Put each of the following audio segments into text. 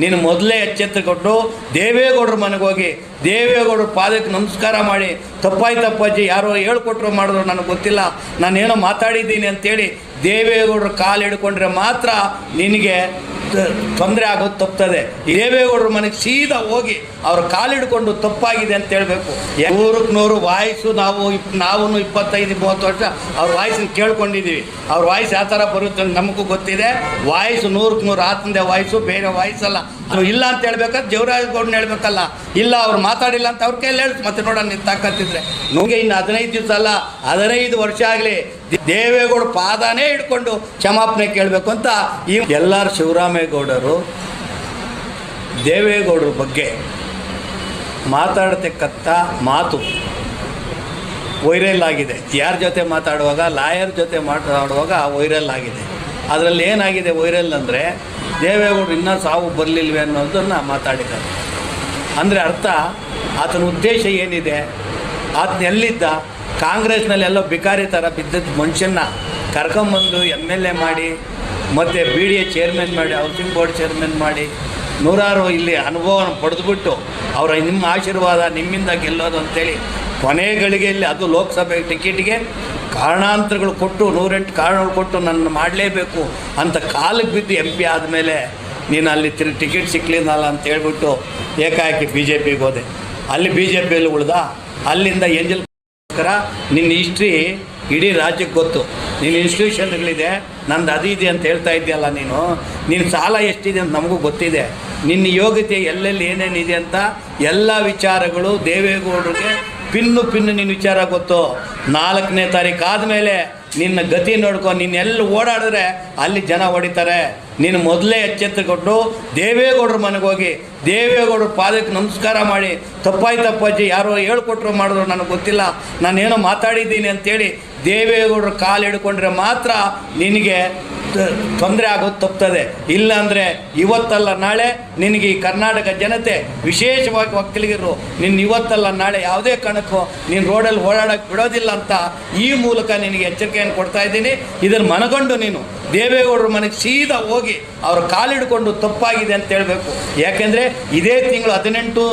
ನೀನು ಮೊದಲೇ ಎಚ್ಚೆತ್ತುಕೊಟ್ಟು ದೇವೇಗೌಡರ ಮನೆಗೆ ಹೋಗಿ, ದೇವೇಗೌಡರ ಪಾದಕ್ಕೆ ನಮಸ್ಕಾರ ಮಾಡಿ ತಪ್ಪಾಯಿ ತಪ್ಪಾಜಿ ಯಾರೋ ಹೇಳ್ಕೊಟ್ರು ಮಾಡಿದ್ರು ನನಗೆ ಗೊತ್ತಿಲ್ಲ. ನಾನೇನೋ ಮಾತಾಡಿದ್ದೀನಿ ಅಂತೇಳಿ ದೇವೇಗೌಡರು ಕಾಲು ಹಿಡ್ಕೊಂಡ್ರೆ ಮಾತ್ರ ನಿನಗೆ ತೊಂದರೆ ಆಗೋದು ತಪ್ತದೆ ದೇವೇಗೌಡರ ಮನೆಗೆ ಸೀದಾ ಹೋಗಿ ಅವ್ರ ಕಾಲಿಡ್ಕೊಂಡು ತಪ್ಪಾಗಿದೆ ಅಂತ ಹೇಳಬೇಕು. ನೂರಕ್ಕೆ ನೂರು ವಾಯ್ಸು ನಾವು ಇಪ್ ನಾವು ಇಪ್ಪತ್ತೈದು ಮೂವತ್ತು ವರ್ಷ ಅವ್ರ ವಾಯ್ಸನ್ನ ಕೇಳ್ಕೊಂಡಿದ್ದೀವಿ ಅವ್ರ ವಾಯ್ಸ್ ಯಾವ ಥರ ಬರುತ್ತೆ ನಮಗೂ ಗೊತ್ತಿದೆ. ವಾಯ್ಸು ನೂರಕ್ಕೆ ನೂರು ಆತಂದೆ ವಾಯ್ಸು, ಬೇರೆ ವಾಯ್ಸ್ ಅಲ್ಲ ಅದು ಇಲ್ಲ ಅಂತ ಹೇಳ್ಬೇಕಾದ್ರೆ ಜವರಾಜ್ ಗೌಡನ ಹೇಳ್ಬೇಕಲ್ಲ. ಇಲ್ಲ, ಅವ್ರು ಮಾತಾಡಿಲ್ಲ ಅಂತ ಅವ್ರ ಕೈಯಲ್ಲಿ ಹೇಳ್ತು ಮತ್ತೆ ನೋಡೋಣ ನಿಂತಾಕತ್ತಿದ್ರೆ ತಾಕತ್ತಿದ್ರೆ. ನಮಗೆ ಇನ್ನು ಹದಿನೈದು ದಿವಸ ಅಲ್ಲ, ಹದಿನೈದು ವರ್ಷ ಆಗಲಿ. ದೇವೇಗೌಡ ಪಾದನೇ ಹಿಡ್ಕೊಂಡು ಕ್ಷಮಾಪಣೆ ಕೇಳಬೇಕು ಅಂತ ಈ ಎಲ್ಲರ ಶಿವರಾಮೇಗೌಡರು ದೇವೇಗೌಡರ ಬಗ್ಗೆ ಮಾತಾಡತಕ್ಕಂಥ ಮಾತು ವೈರಲ್ ಆಗಿದೆ. ಯಾರ ಜೊತೆ ಮಾತಾಡುವಾಗ, ಲಾಯರ್ ಜೊತೆ ಮಾತಾಡುವಾಗ ವೈರಲ್ ಆಗಿದೆ. ಅದರಲ್ಲಿ ಏನಾಗಿದೆ ವೈರಲ್ ಅಂದರೆ ದೇವೇಗೌಡರು ಇನ್ನೂ ಸಾವು ಬರಲಿಲ್ವೇ ಅನ್ನೋದನ್ನು ಮಾತಾಡಿದ್ದಾರೆ. ಅಂದರೆ ಅರ್ಥ, ಆತನ ಉದ್ದೇಶ ಏನಿದೆ? ಆತನ ಎಲ್ಲಿದ್ದ? ಕಾಂಗ್ರೆಸ್ನಲ್ಲಿ ಎಲ್ಲೋ ಬಿಕಾರಿ ಥರ ಬಿದ್ದದ್ದು ಮನುಷ್ಯನ್ನ ಕರ್ಕೊಂಬಂದು ಎಂ ಎಲ್ ಎ ಮಾಡಿ, ಮತ್ತು ಬಿ ಡಿ ಎ ಚೇರ್ಮನ್ ಮಾಡಿ ಹೌಸಿಂಗ್ ಬೋರ್ಡ್ ಚೇರ್ಮನ್ ಮಾಡಿ, ನೂರಾರು ಇಲ್ಲಿ ಅನುಭವನ ಪಡೆದುಬಿಟ್ಟು ಅವರ ನಿಮ್ಮ ಆಶೀರ್ವಾದ ನಿಮ್ಮಿಂದ ಗೆಲ್ಲೋದು ಅಂತೇಳಿ ಕೊನೆ ಗಳಿಗೆಯಲ್ಲಿ ಅದು ಲೋಕಸಭೆ ಟಿಕೆಟ್ಗೆ ಕಾರಣಾಂತರಗಳು ಕೊಟ್ಟು, ನೂರೆಂಟು ಕಾರಣಗಳು ಕೊಟ್ಟು ನನ್ನ ಮಾಡಲೇಬೇಕು ಅಂತ ಕಾಲಕ್ಕೆ ಬಿದ್ದು ಎಂ ಪಿ ಆದಮೇಲೆ ನೀನು ಅಲ್ಲಿ ತಿರು, ಟಿಕೆಟ್ ಸಿಕ್ಕಲಿಲ್ಲ ಅಂತ ಹೇಳ್ಬಿಟ್ಟು ಏಕಾಏಕಿ ಬಿ ಜೆ ಪಿಗೆ ಹೋದೆ. ಅಲ್ಲಿ ಬಿ ಜೆ ಪಿಯಲ್ಲಿ ಉಳ್ದ, ಅಲ್ಲಿಂದ ಏಂಜಲ್ ನಿನ್ನ ಹಿಸ್ಟ್ರಿ ಇಡೀ ರಾಜ್ಯಕ್ಕೆ ಗೊತ್ತು. ನಿನ್ನ ಇನ್ಸ್ಟಿಟ್ಯೂಷನ್ಗಳಿದೆ ನಂದು ಅದು ಇದೆ ಅಂತ ಹೇಳ್ತಾ ಇದೆಯಲ್ಲ ನೀನು. ನಿನ್ನ ಸಾಲ ಎಷ್ಟಿದೆ ಅಂತ ನಮಗೂ ಗೊತ್ತಿದೆ. ನಿನ್ನ ಯೋಗ್ಯತೆ ಎಲ್ಲೆಲ್ಲಿ ಏನೇನಿದೆ ಅಂತ ಎಲ್ಲ ವಿಚಾರಗಳು ದೇವೇಗೌಡರಿಗೆ ಪಿನ್ನು ಪಿನ್ನು ನಿನ್ನ ವಿಚಾರ ಗೊತ್ತು. ನಾಲ್ಕನೇ ತಾರೀಕು ಆದಮೇಲೆ ನಿನ್ನ ಗತಿ ನೋಡ್ಕೊ, ನೀನು ಎಲ್ಲಿ ಓಡಾಡಿದ್ರೆ ಅಲ್ಲಿ ಜನ ಹೊಡಿತಾರೆ. ನೀನು ಮೊದಲೇ ಎಚ್ಚೆತ್ತುಕೊಟ್ಟು ದೇವೇಗೌಡರ ಮನೆಗೆ ಹೋಗಿ, ದೇವೇಗೌಡರ ಪಾದಕ್ಕೆ ನಮಸ್ಕಾರ ಮಾಡಿ ತಪ್ಪಾಯಿ ತಪ್ಪಾಜಿ ಯಾರೋ ಹೇಳ್ಕೊಟ್ರು ಮಾಡಿದ್ರು ನನಗೆ ಗೊತ್ತಿಲ್ಲ. ನಾನೇನೋ ಮಾತಾಡಿದ್ದೀನಿ ಅಂತೇಳಿ ದೇವೇಗೌಡರ ಕಾಲು ಹಿಡ್ಕೊಂಡ್ರೆ ಮಾತ್ರ ನಿನಗೆ ತೊಂದರೆ ಆಗೋದು ತಪ್ತದೆ. ಇಲ್ಲಾಂದರೆ ಇವತ್ತಲ್ಲ ನಾಳೆ ನಿನಗೆ ಈ ಕರ್ನಾಟಕ ಜನತೆ ವಿಶೇಷವಾಗಿ ಒಕ್ಕಲಿಗರು, ನಿನ್ನ ಇವತ್ತಲ್ಲ, ನಾಳೆ ಯಾವುದೇ ಕಾರಣಕ್ಕೂ ನೀನು ರೋಡಲ್ಲಿ ಓಡಾಡೋಕ್ಕೆ ಬಿಡೋದಿಲ್ಲ ಅಂತ ಈ ಮೂಲಕ ನಿನಗೆ ಎಚ್ಚರಿಕೆಯನ್ನು ಕೊಡ್ತಾ ಇದ್ದೀನಿ. ಇದನ್ನು ಮನಗೊಂಡು ನೀನು ದೇವೇಗೌಡರ ಮನೆಗೆ ಸೀದಾ ಹೋಗಿ ಅವ್ರ ಕಾಲಿಡ್ಕೊಂಡು ತಪ್ಪಾಗಿದೆ ಅಂತ ಹೇಳಬೇಕು. ಯಾಕೆಂದರೆ ಇದೇ ತಿಂಗಳು ಹದಿನೆಂಟು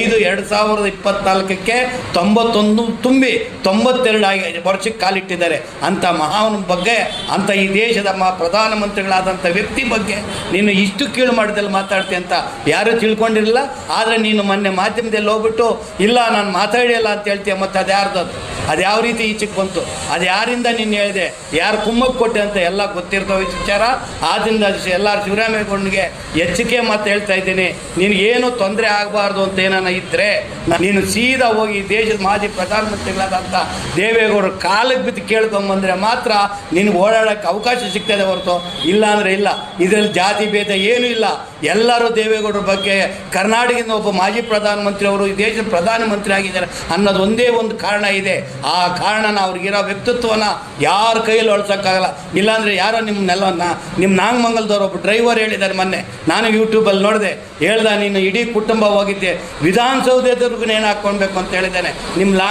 ಐದು ಎರಡು ಸಾವಿರದ ಇಪ್ಪತ್ನಾಲ್ಕಕ್ಕೆ ತೊಂಬತ್ತೊಂದು ತುಂಬಿ ತೊಂಬತ್ತೆರಡು ಆಗಿ ವರ್ಷಕ್ಕೆ ಕಾಲಿಟ್ಟಿದ್ದಾರೆ. ಅಂಥ ಮಹಾವನ ಬಗ್ಗೆ, ಅಂಥ ಈ ದೇಶದ ಮ ಪ್ರಧಾನಮಂತ್ರಿಗಳಾದಂಥ ವ್ಯಕ್ತಿ ಬಗ್ಗೆ ನೀನು ಇಷ್ಟು ಕೀಳು ಮಾಡಿದಲ್ಲಿ ಮಾತಾಡ್ತೀಯ ಅಂತ ಯಾರೂ ತಿಳ್ಕೊಂಡಿರಲಿಲ್ಲ, ಆದರೆ ನೀನು ಮೊನ್ನೆ ಮಾಧ್ಯಮದಲ್ಲಿ ಹೋಗ್ಬಿಟ್ಟು, ಇಲ್ಲ, ನಾನು ಮಾತಾಡಿಲ್ಲ ಅಂತ ಹೇಳ್ತೀಯ, ಮತ್ತು ಅದು ಯಾರ್ದು? ಅದು ಯಾವ ರೀತಿ ಈಚೆಗೆ ಬಂತು? ಅದು ಯಾರಿಂದ ನೀನು ಹೇಳಿದೆ? ಯಾರು ಕುಮ್ಮಕ್ಕೆ ಕೊಟ್ಟೆ ಅಂತ ಎಲ್ಲ ಗೊತ್ತಿರ್ತವೆ ವಿಚಾರ. ಆದ್ದರಿಂದ ಎಲ್ಲ ಶಿವರಾಮೇಗೌಡನಿಗೆ ಎಚ್ಚರಿಕೆ ಮಾತು ಹೇಳ್ತಾ ಇದ್ದೀನಿ. ನಿನಗೇನು ತೊಂದರೆ ಆಗಬಾರ್ದು ಅಂತ ಏನಾನ ಇದ್ದರೆ ನೀನು ಸೀದಾ ಹೋಗಿ ದೇಶದ ಮಾಜಿ ಪ್ರಧಾನಮಂತ್ರಿಗಳಾದಂಥ ದೇವೇಗೌಡರು ಕಾಲಕ್ಕೆ ಬಿದ್ದು ಕೇಳ್ಕೊಂಬಂದರೆ ಮಾತ್ರ ನಿನಗೆ ಓಡಾಡೋಕ್ಕೆ ಅವಕಾಶ ಸಿಗ್ತದೆ ಹೊರತು. ಇಲ್ಲ ಅಂದರೆ ಇಲ್ಲ. ಇದರಲ್ಲಿ ಜಾತಿ ಭೇದ ಏನೂ ಇಲ್ಲ. ಎಲ್ಲರೂ ದೇವೇಗೌಡರ ಬಗ್ಗೆ ಕರ್ನಾಟಕದಿಂದ ಒಬ್ಬ ಮಾಜಿ ಪ್ರಧಾನಮಂತ್ರಿ ಅವರು ಈ ದೇಶದ ಪ್ರಧಾನಮಂತ್ರಿ ಆಗಿದ್ದಾರೆ ಅನ್ನೋದು ಒಂದೇ ಒಂದು ಕಾರಣ ಇದೆ. ಆ ಕಾರಣನ ಅವ್ರಿಗಿರೋ ವ್ಯಕ್ತಿತ್ವನ ಯಾರ ಕೈಯಲ್ಲಿ ಹೊಳ್ಸೋಕ್ಕಾಗಲ್ಲ ಇಲ್ಲಾಂದರೆ ಯಾರೋ ನಿಮ್ಮನ್ನೆಲ್ಲ ನಿಮ್ಮ ನಾಗಮಂಗಲದವ್ರು ಒಬ್ಬ ಡ್ರೈವರ್ ಹೇಳಿದ್ದಾರೆ ಮೊನ್ನೆ. ನಾನು ಯೂಟ್ಯೂಬಲ್ಲಿ ನೋಡಿದೆ. ಹೇಳ್ದೆ, ನೀನು ಇಡೀ ಕುಟುಂಬ ಹೋಗಿದ್ದೆ. ವಿಧಾನಸೌಧದವ್ರಿಗೂ ಏನು ಹಾಕ್ಕೊಳ್ಬೇಕು ಅಂತ ಹೇಳಿದ್ದಾನೆ. ನಿಮ್ಮ ಲಾ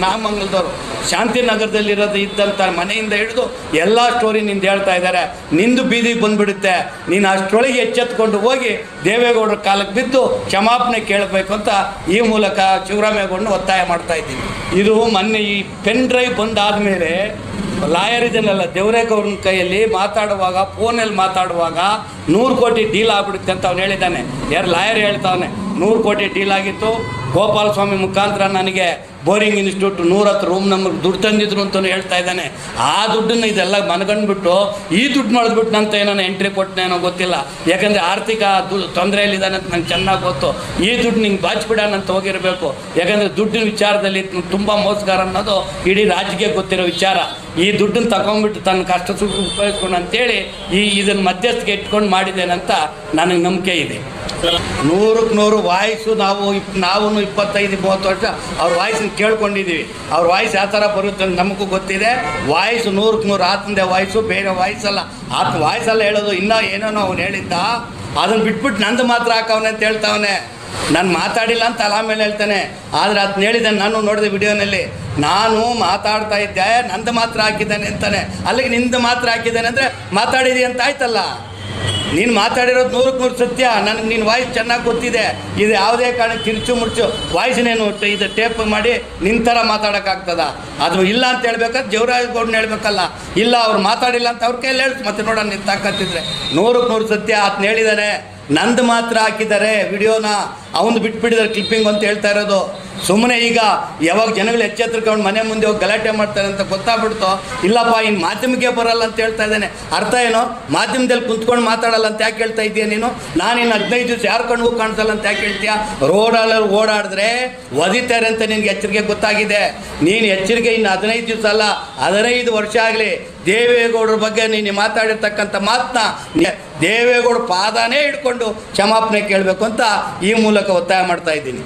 ನಾಗಮಂಗಲದವರು ಶಾಂತಿನಗರದಲ್ಲಿರೋದು ಇದ್ದಂಥ ಮನೆಯಿಂದ ಹಿಡಿದು ಎಲ್ಲ ಸ್ಟೋರಿ ನಿಂದು ಹೇಳ್ತಾ ಇದ್ದಾರೆ. ನಿಂದು ಬೀದಿಗೆ ಬಂದುಬಿಡುತ್ತೆ. ನೀನು ಅಷ್ಟೊಳಗೆ ಎಚ್ಚೆತ್ಕೊಂಡು ಹೋಗಿ ದೇವೇಗೌಡರ ಕಾಲಕ್ಕೆ ಬಿದ್ದು ಕ್ಷಮಾಪಣೆ ಕೇಳಬೇಕು ಅಂತ ಈ ಮೂಲಕ ಶಿವರಾಮೇಗೌಡನ ಒತ್ತಾಯ ಮಾಡ್ತಾ ಇದ್ದೀನಿ. ಇದು ಮೊನ್ನೆ ಈ ಪೆನ್ ಡ್ರೈವ್ ಬಂದಾದ ಮೇಲೆ ಲಾಯರ್ ಇದನ್ನೆಲ್ಲ ದೇವರೇಗೌಡನ ಕೈಯಲ್ಲಿ ಮಾತಾಡುವಾಗ, ಫೋನಲ್ಲಿ ಮಾತಾಡುವಾಗ ನೂರು ಕೋಟಿ ಡೀಲ್ ಆಗ್ಬಿಡುತ್ತೆ ಅಂತ ಅವ್ನು ಹೇಳಿದ್ದಾನೆ. ಯಾರು ಲಾಯರ್ ಹೇಳ್ತಾವನೆ? ನೂರು ಕೋಟಿ ಡೀಲ್ ಆಗಿತ್ತು. ಗೋಪಾಲಸ್ವಾಮಿ ಮುಖಾಂತರ ನನಗೆ ಬೋರಿಂಗ್ ಇನ್ಸ್ಟಿಟ್ಯೂಟ್ ನೂರತ್ತು ರೂಮ್ ನಂಬರ್ ದುಡ್ಡು ತಂದಿದ್ರು ಅಂತಲೂ ಹೇಳ್ತಾ ಇದ್ದಾನೆ. ಆ ದುಡ್ಡನ್ನು ಇದೆಲ್ಲ ಮನಗಂಡ್ಬಿಟ್ಟು ಈ ದುಡ್ಡು ಮಾಡಿದ್ಬಿಟ್ಟು ನಂತ ಏನೋ ಎಂಟ್ರಿ ಕೊಟ್ಟನೇನೋ ಗೊತ್ತಿಲ್ಲ. ಯಾಕಂದರೆ ಆರ್ಥಿಕ ದು ತೊಂದರೆಯಲ್ಲಿದ್ದಾನೆ ಅಂತ ನಂಗೆ ಚೆನ್ನಾಗಿ ಗೊತ್ತು. ಈ ದುಡ್ಡು ನಿಂಗೆ ಬಾಚಿಬಿಡೋಣ ಅಂತ ಹೋಗಿರಬೇಕು. ಯಾಕಂದರೆ ದುಡ್ಡಿನ ವಿಚಾರದಲ್ಲಿ ತುಂಬ ಮೋಸಗಾರ ಅನ್ನೋದು ಇಡೀ ರಾಜ್ಯಕ್ಕೆ ಗೊತ್ತಿರೋ ವಿಚಾರ. ಈ ದುಡ್ಡನ್ನು ತಗೊಂಡ್ಬಿಟ್ಟು ತನ್ನ ಕಷ್ಟ ಸುಖ ಉಪಯೋಗಿಸ್ಕೊಂಡು ಅಂತೇಳಿ ಈ ಇದನ್ನು ಮಧ್ಯಸ್ಥಿಗೆ ಇಟ್ಕೊಂಡು ಮಾಡಿದ್ದೇನಂತ ನನಗೆ ನಂಬಿಕೆ ಇದೆ. ನೂರಕ್ಕೆ ನೂರು ವಾಯ್ಸು ನಾವು ಇಪ್ ನಾವು ಇಪ್ಪತ್ತೈದು, ಮೂವತ್ತು ವರ್ಷ ಅವ್ರ ವಾಯ್ಸನ್ನ ಕೇಳ್ಕೊಂಡಿದ್ದೀವಿ. ಅವ್ರ ವಾಯ್ಸ್ ಯಾವ ಥರ ಬರುತ್ತೆ ಅಂತ ನಮಗೂ ಗೊತ್ತಿದೆ. ವಾಯ್ಸ್ ನೂರಕ್ಕೆ ನೂರು ಆತಂದೆ ವಾಯ್ಸು, ಬೇರೆ ವಾಯ್ಸ್ ಅಲ್ಲ ಆತ ವಾಯ್ಸಲ್ಲ ಹೇಳೋದು ಇನ್ನೂ ಏನೋ ಅವ್ನು ಹೇಳಿದ್ದ. ಅದನ್ನು ಬಿಟ್ಬಿಟ್ಟು ನಂದು ಮಾತ್ರ ಹಾಕವನೆ ಅಂತ ಹೇಳ್ತಾವನೆ. ನಾನು ಮಾತಾಡಿಲ್ಲ ಅಂತ ಅಲಾ ಹೇಳ್ತಾನೆ. ಆದರೆ ಅದನ್ನ ಹೇಳಿದೆ ನಾನು ನೋಡಿದೆ ವಿಡಿಯೋನಲ್ಲಿ. ನಾನು ಮಾತಾಡ್ತಾ ಇದ್ದೆ, ನಂದು ಮಾತ್ರ ಹಾಕಿದ್ದಾನೆ ಅಂತಾನೆ. ಅಲ್ಲಿಗೆ ನಿಂದು ಮಾತ್ರ ಹಾಕಿದ್ದಾನೆ ಅಂದರೆ ಮಾತಾಡಿದಿ ಅಂತ ಆಯ್ತಲ್ಲ? ನೀನು ಮಾತಾಡಿರೋದು ನೂರಕ್ಕೆ ನೂರು ಸತ್ಯ. ನನಗೆ ನಿನ್ನ ವಾಯ್ಸ್ ಚೆನ್ನಾಗಿ ಗೊತ್ತಿದೆ. ಇದು ಯಾವುದೇ ಕಾರಣಕ್ಕೆ ಕಿರ್ಚು ಮುರ್ಚು ವಾಯ್ಸ್ನೇನು ಇದು ಟೇಪ್ ಮಾಡಿ ನಿನ್ನ ಥರ ಮಾತಾಡೋಕ್ಕಾಗ್ತದ ಅದು ಇಲ್ಲ ಅಂತ ಹೇಳ್ಬೇಕಾದ್ರೆ ಜವರಾಜ್ ಗೌಡ್ನ ಹೇಳ್ಬೇಕಲ್ಲ. ಇಲ್ಲ, ಅವ್ರು ಮಾತಾಡಿಲ್ಲ ಅಂತ ಅವ್ರ ಕೈಯಲ್ಲಿ ಹೇಳ್ತು ಮತ್ತೆ ನೋಡೋಣ ನಿನ್ನ ತಾಕತ್ತಿದ್ರೆ. ನೂರಕ್ಕೆ ನೂರು ಸತ್ಯ ಆತನ ಹೇಳಿದ್ದಾನೆ ನಂದು ಮಾತ್ರ ಹಾಕಿದ್ದಾರೆ. ವಿಡಿಯೋನ ಅವನು ಬಿಟ್ಬಿಟ್ಟಿದ್ದಾರೆ ಕ್ಲಿಪ್ಪಿಂಗ್ ಅಂತ ಹೇಳ್ತಾ ಇರೋದು. ಸುಮ್ಮನೆ ಈಗ ಯಾವಾಗ ಜನಗಳು ಎಚ್ಚೆತ್ತಿರ್ಕೊಂಡು ಮನೆ ಮುಂದೆ ಹೋಗಿ ಗಲಾಟೆ ಮಾಡ್ತಾರೆ ಅಂತ ಗೊತ್ತಾಗ್ಬಿಡ್ತೋ? ಇಲ್ಲಪ್ಪ ಇನ್ನು ಮಾಧ್ಯಮಕ್ಕೆ ಬರಲ್ಲ ಅಂತ ಹೇಳ್ತಾ ಇದ್ದಾನೆ. ಅರ್ಥ ಏನೋ? ಮಾಧ್ಯಮದಲ್ಲಿ ಕುಂತ್ಕೊಂಡು ಮಾತಾಡಲ್ಲ ಅಂತ ಯಾಕೆ ಹೇಳ್ತಾ ಇದೀಯ ನೀನು? ನಾನು ಇನ್ನು ಹದಿನೈದು ದಿವಸ ಯಾರು ಕಣ್ಗೂ ಕಾಣಿಸಲ್ಲ ಅಂತ ಯಾಕೆ ಹೇಳ್ತೀಯ? ರೋಡಲ್ಲಿ ಓಡಾಡಿದ್ರೆ ಒದಿತಾರೆ ಅಂತ ನಿನಗೆ ಎಚ್ಚರಿಕೆ ಗೊತ್ತಾಗಿದೆ. ನೀನು ಎಚ್ಚರಿಕೆ ಇನ್ನು ಹದಿನೈದು ದಿವಸ ಅಲ್ಲ, ಹದಿನೈದು ವರ್ಷ ಆಗಲಿ. ದೇವೇಗೌಡರ ಬಗ್ಗೆ ನೀನು ಮಾತಾಡಿರ್ತಕ್ಕಂಥ ಮಾತನ್ನ ದೇವೇಗೌಡ ಪಾದನೇ ಹಿಡ್ಕೊಂಡು ಕ್ಷಮಾಪಣೆ ಕೇಳಬೇಕು ಅಂತ ಈ ಮೂಲಕ ಒತ್ತಾಯ ಮಾಡ್ತಾ ಇದ್ದೀನಿ.